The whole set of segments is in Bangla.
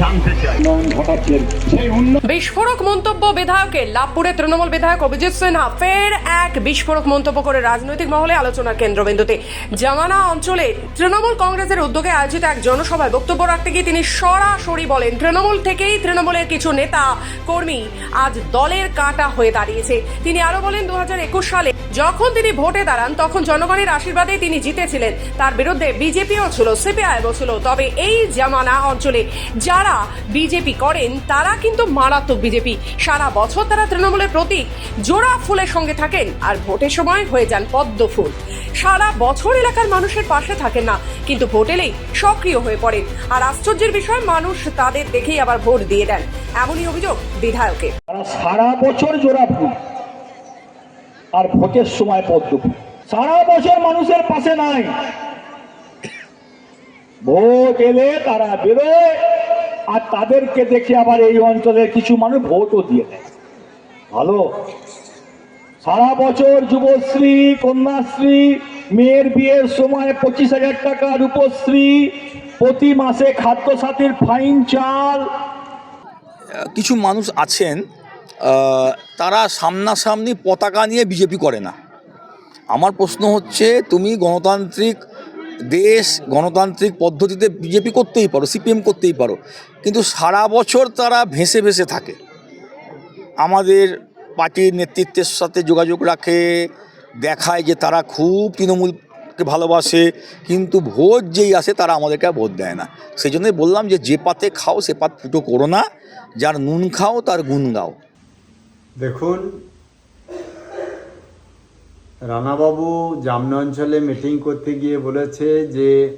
জানতে চাই। বিস্ফোরক মন্তব্য বিধায়কের। লাভপুরে তৃণমূল বিধায়ক অভিজিৎ সিনহা ফের এক বিস্ফোরক মন্তব্য করে রাজনৈতিক মহলে আলোচনার কেন্দ্রবিন্দুতে। জামানা অঞ্চলে তৃণমূল কংগ্রেসের উদ্যোগে আয়োজিত এক জনসভায় বক্তব্য রাখতে গিয়ে তিনি সরাসরি বলেন তৃণমূল থেকেই তৃণমূলের কিছু নেতা কর্মী আজ দলের কাঁটা হয়ে দাঁড়িয়েছে। তিনি আরও বলেন দু হাজার একুশ সালে যখন তিনি ভোটে দাঁড়ান, তখন জনগণের আশীর্বাদে তিনি জিতেছিলেন। তার বিরুদ্ধে বিজেপিও ছিল, সিপিআই ছিল। তবে এই জামানা অঞ্চলে যারা বিজেপি করেন, তারা কিন্তু মারাত্মক বিজেপি। সারা বছর তারা তৃণমূলের প্রতীক। জোড়া ফুলের সঙ্গে থাকেন আর ভোটের সময় হয়ে যান পদ্ম ফুল। সারা বছর এলাকার মানুষের পাশে থাকেন না, কিন্তু ভোট এলেই সক্রিয় হয়ে পড়েন। আর আশ্চর্যের বিষয়, মানুষ তাদের দেখেই আবার ভোট দিয়ে দেন। এমনই অভিযোগ বিধায়কের। সারা বছর জোড়া ফুল। আর ভোটের সময় পদ্ম সারা বছর মানুষের পাশে নাই। ভোট এলে তারা বেরোয় আর তাদেরকে দেখে আবার এই অঞ্চলের কিছু মানুষ ভোটও দিয়ে দেয়। ভালো? সারা বছর যুবশ্রী, কন্যাশ্রী, মেয়ের বিয়ের সময় পঁচিশ হাজার টাকা রূপশ্রী, প্রতি মাসে খাদ্যসাথীর ফাইন চাল। কিছু মানুষ আছেন তারা সামনাসামনি পতাকা নিয়ে বিজেপি করে না। আমার প্রশ্ন হচ্ছে, তুমি গণতান্ত্রিক দেশ, গণতান্ত্রিক পদ্ধতিতে বিজেপি করতেই পারো, সিপিএম করতেই পারো, কিন্তু সারা বছর তারা ভেসে ভেসে থাকে। আমাদের পার্টির নেতৃত্বের সাথে যোগাযোগ রাখে, দেখায় যে তারা খুব তৃণমূলকে ভালোবাসে, কিন্তু ভোট যেই আসে তারা আমাদেরকে আর ভোট দেয় না। সেই জন্যই বললাম যে যে পাতে খাও সে পাত ফুটো করো না, যার নুন খাও তার গুণ গাও দেখুন, রানাবাবু জামনা অঞ্চলে মিটিং করতে গিয়ে বলেছে যে,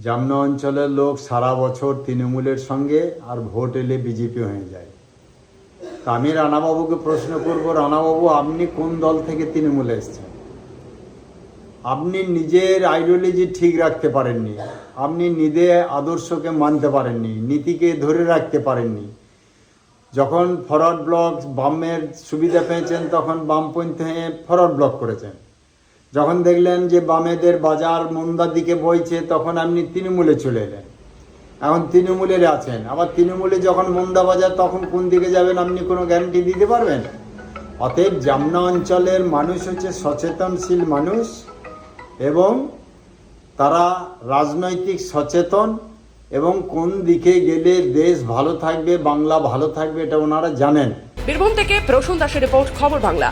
জামনা অঞ্চলের লোক সারা বছর তৃণমূলের সঙ্গে আর ভোট এলে বিজেপি হয়ে যায়। তা আমি রানাবাবুকে প্রশ্ন করব, রানাবাবু, আপনি কোন দল থেকে তৃণমূলে এসেছেন? আপনি নিজের আইডিওলজি ঠিক রাখতে পারেননি। আপনি নিজে আদর্শকে মানতে পারেননি, নীতিকে ধরে রাখতে পারেননি। যখন ফরওয়ার্ড ব্লক বামের সুবিধা পেয়েছেন, তখন বামপন্থী হয়ে ফরওয়ার্ড ব্লক করেছেন। যখন দেখলেন যে বামেদের বাজার মন্দার দিকে বইছে, তখন আপনি তৃণমূলে চলে এলেন। এখন তৃণমূলের আছেন। আবার তৃণমূলে যখন মন্দা বাজার, তখন কোন দিকে যাবেন আপনি কোনো গ্যারান্টি দিতে পারবেন? অতএব জামনা অঞ্চলের মানুষ হচ্ছে সচেতনশীল মানুষ এবং তারা রাজনৈতিক সচেতন এবং কোন দিকে গেলে দেশ ভালো থাকবে, বাংলা ভালো থাকবে, এটা ওনারা জানেন। বীরভূম থেকে প্রসূন দাসের রিপোর্ট, খবর বাংলা।